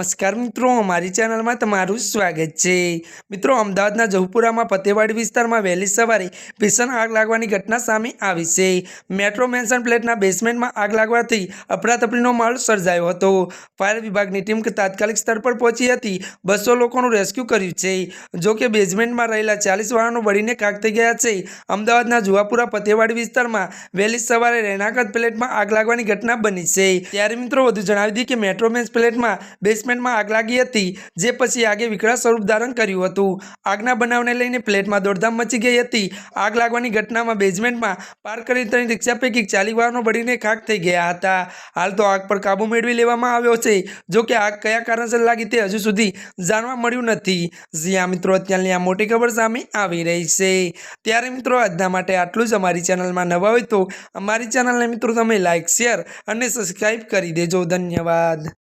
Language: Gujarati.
નમસ્કાર મિત્રો, અમારી ચેનલમાં તમારું સ્વાગત છે. મિત્રો, અમદાવાદના જહુપુરામાં ફતેવાડી વિસ્તારમાં વહેલી સવારે ભીષણ આગ લાગવાની ઘટના સામે આવી છે. મેટ્રો મેન્શન પ્લેટના બેસમેન્ટમાં આગ લાગવાથી અફરાતફરીનો માહોલ સર્જાયો હતો. ફાયર વિભાગની ટીમ તાત્કાલિક સ્થળ પર પહોંચી હતી. બસો લોકોનું રેસ્ક્યુ કર્યું છે. જો કે બેઝમેન્ટમાં રહેલા ચાલીસ વાહનો બળીને કાક થઈ ગયા છે. અમદાવાદના જુહાપુરા ફતેવાડી વિસ્તારમાં વહેલી સવારે રહેણાંકત પ્લેટમાં આગ લાગવાની ઘટના બની છે. ત્યારે મિત્રો, વધુ જણાવી દઈએ કે મેટ્રો મેન્સ પ્લેટમાં બેસમેન્ટમાં આગ લાગી હતી, જે પછી આગે વિકરાળ સ્વરૂપ ધારણ કર્યું હતું. આગના બનાવને લઈને ફ્લેટમાં દોડધામ મચી ગઈ હતી. આગ લાગવાની ઘટનામાં બેઝમેન્ટમાં પાર્ક કરી ત્રણ રિક્ષા પૈકી ચાલી વાહનો બળીને ખાક થઈ ગયા હતા. હાલ તો આગ પર કાબુ મેળવી લેવામાં આવ્યો છે. જો કે આગ કયા કારણસર લાગી તે હજુ સુધી જાણવા મળ્યું નથી. જ્યાં મિત્રો, અત્યારની આ મોટી ખબર સામે આવી રહી છે. ત્યારે મિત્રો, આજના માટે આટલું જ. અમારી ચેનલમાં નવા હોય તો અમારી ચેનલને મિત્રો તમે લાઇક શેર અને સબસ્ક્રાઈબ કરી દેજો. ધન્યવાદ.